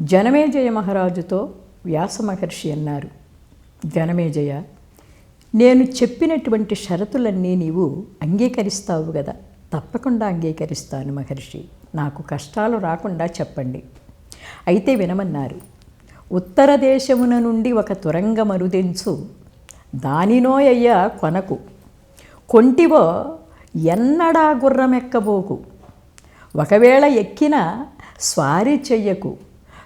జనమేజయ మహారాజుతో వ్యాస మహర్షి అన్నారు. జనమేజయ నేను చెప్పినటువంటి షరతులన్నీ నీవు అంగీకరిస్తావు కదా తప్పకుండా అంగీకరిస్తాను మహర్షి. నాకు కష్టాలు రాకుండా చెప్పండి. అయితే వినమన్నారు. ఉత్తర దేశమున నుండి ఒక తురంగ మరుదించు దానినోయ్యా కొనకు. కొంటివో ఎన్నడా గుర్రమెక్కబోకు. ఒకవేళ ఎక్కిన స్వారీ చెయ్యకు.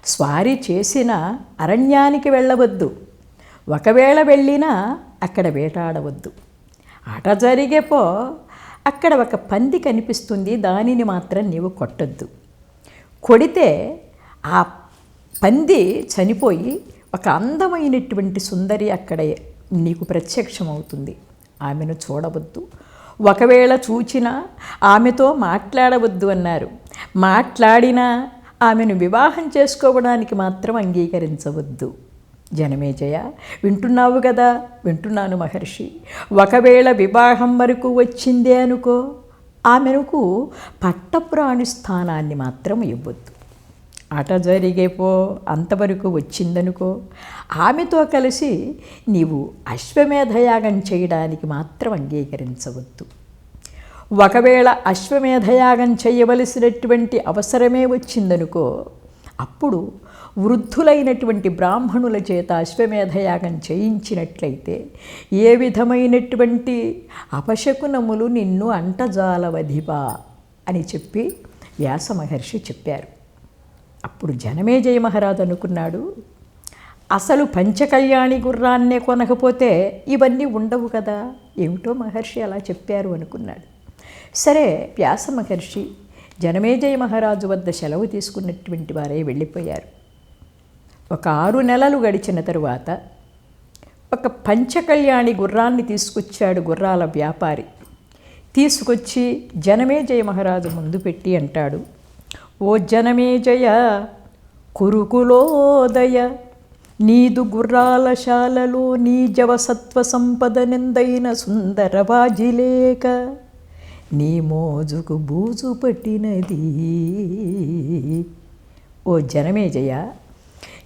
స్వారీ చేసిన అరణ్యానికి వెళ్ళవద్దు. ఒకవేళ వెళ్ళినా అక్కడ వేటాడవద్దు. ఆట జరిగేపో అక్కడ ఒక పంది కనిపిస్తుంది దానిని మాత్రం నీవు కొట్టొద్దు. కొడితే ఆ పంది చనిపోయి ఒక అందమైనటువంటి సుందరి అక్కడ నీకు ప్రత్యక్షమవుతుంది. ఆమెను చూడవద్దు. ఒకవేళ చూచినా ఆమెతో మాట్లాడవద్దు అన్నారు. మాట్లాడినా ఆమెను వివాహం చేసుకోవడానికి మాత్రం అంగీకరించవద్దు. జనమేజయ వింటున్నావు కదా వింటున్నాను మహర్షి. ఒకవేళ వివాహం వరకు వచ్చిందే అనుకో ఆమెనుకు పట్టప్రాణి స్థానాన్ని మాత్రం ఇవ్వద్దు. ఆట జరిగేపో అంతవరకు వచ్చిందనుకో ఆమెతో కలిసి నీవు అశ్వమేధయాగం చేయడానికి మాత్రం అంగీకరించవద్దు. ఒకవేళ అశ్వమేధయాగం చేయవలసినటువంటి అవసరమే వచ్చిందనుకో అప్పుడు వృద్ధులైనటువంటి బ్రాహ్మణుల చేత అశ్వమేధయాగం చేయించినట్లయితే ఏ విధమైనటువంటి అపశకునములు నిన్ను అంటజాలవధిపా అని చెప్పి వ్యాస మహర్షి చెప్పారు. అప్పుడు జనమేజయ మహారాజు అనుకున్నాడు అసలు పంచకళ్యాణి గుర్రాన్నే కొనకపోతే ఇవన్నీ ఉండవు కదా? ఏమిటో మహర్షి అలా చెప్పారు అనుకున్నాడు. సరే వ్యాస మహర్షి జనమేజయ మహారాజు వద్ద సెలవు తీసుకున్నటువంటి వారే వెళ్ళిపోయారు. ఒక ఆరు నెలలు గడిచిన తరువాత ఒక పంచకళ్యాణి గుర్రాన్ని తీసుకొచ్చాడు గుర్రాల వ్యాపారి. తీసుకొచ్చి జనమేజయ మహారాజు ముందు పెట్టి అంటాడు ఓ జనమేజయ కురుకులోదయ నీదు గుర్రాలశాలలో నీ జవసత్వ సంపద నిందైన సుందరవాజిలేక నీ మోజుకు బూజు పట్టినది. ఓ జనమేజయ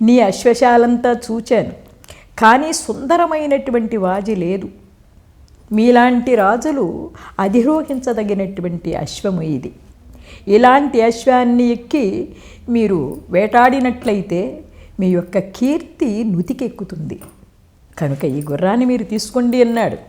నీ అశ్వశాలంతా చూచాను కానీ సుందరమైనటువంటి వాజి లేదు. మీలాంటి రాజులు అధిరోహించదగినటువంటి అశ్వము ఇది. ఇలాంటి అశ్వాన్ని ఎక్కి మీరు వేటాడినట్లయితే మీ యొక్క కీర్తి నుతికెక్కుతుంది. కనుక ఈ గుర్రాన్ని మీరు తీసుకోండి అన్నాడు.